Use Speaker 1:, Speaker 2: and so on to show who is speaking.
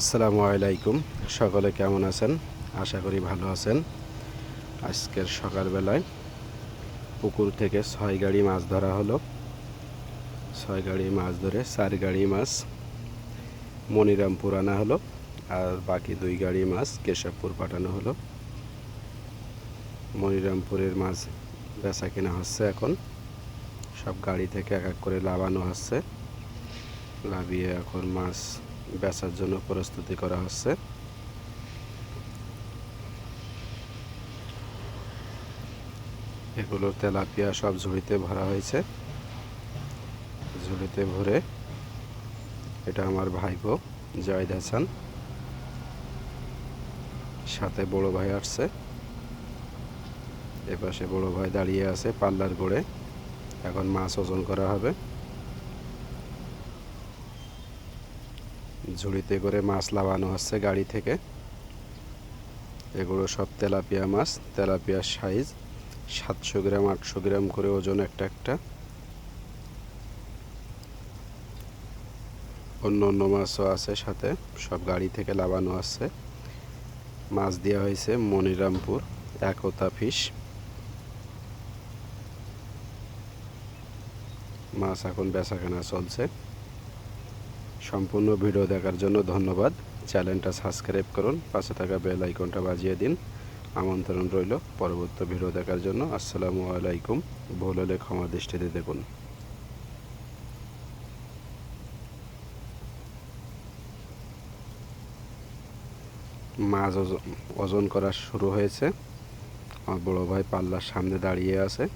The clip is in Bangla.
Speaker 1: আসসালামু আলাইকুম। সকলে কেমন আছেন? আশা করি ভালো আছেন। আজকের সকালবেলায় পুকুর থেকে ছয় গাড়ি মাছ ধরা হলো। ছয় গাড়ি মাছ ধরে চার গাড়ি মাছ মনিরামপুর আনা হলো আর বাকি দুই গাড়ি মাছ কেশবপুর পাঠানো হলো। মনিরামপুরের মাছ বেচা কেনা হচ্ছে এখন। সব গাড়ি থেকে এক এক করে লাভানো হচ্ছে। লাভিয়ে এখন মাছ বেচার জন্য প্রস্তুতি করা হচ্ছে। এগুলো তেলাপিয়া সব ঝুড়িতে ভরা হয়েছে। ঝুড়িতে ভরে এটা আমার ভাই ভাইপো জয়েদ হাসান সাথে বড় ভাই আসছে। এপাশে বড় ভাই দাঁড়িয়ে আছে পাল্লার গোড়ে। এখন মাছ ওজন করা হবে। ঝুড়িতে করে মাছ লাগানো হচ্ছে গাড়ি থেকে। এগুলো সব তেলাপিয়া মাছ তেলাপিয়ার সাইজ, সাতশো গ্রাম, আটশো গ্রাম করে ওজন একটা একটা। অন্য অন্য মাছও আছে সাথে, সব গাড়ি থেকে লাগানো আছে। মাছ দেওয়া হয়েছে মনিরামপুর, একতা ফিশ। মাছ এখন বেচাকেনা চলছে। সম্পূর্ণ ভিডিও দেখার জন্য ধন্যবাদ। চ্যানেলটা সাবস্ক্রাইব করুন, পাশে থাকা বেল আইকনটা বাজিয়ে দিন। আমন্ত্রণ রইল পরবর্তী ভিডিও দেখার জন্য। আসসালামু আলাইকুম। ভুল হলে ক্ষমা দৃষ্টিতে দেখুন। মাছ ওজন- করা শুরু হয়েছে। আমার বড় ভাই পাল্লার সামনে দাঁড়িয়ে আছে।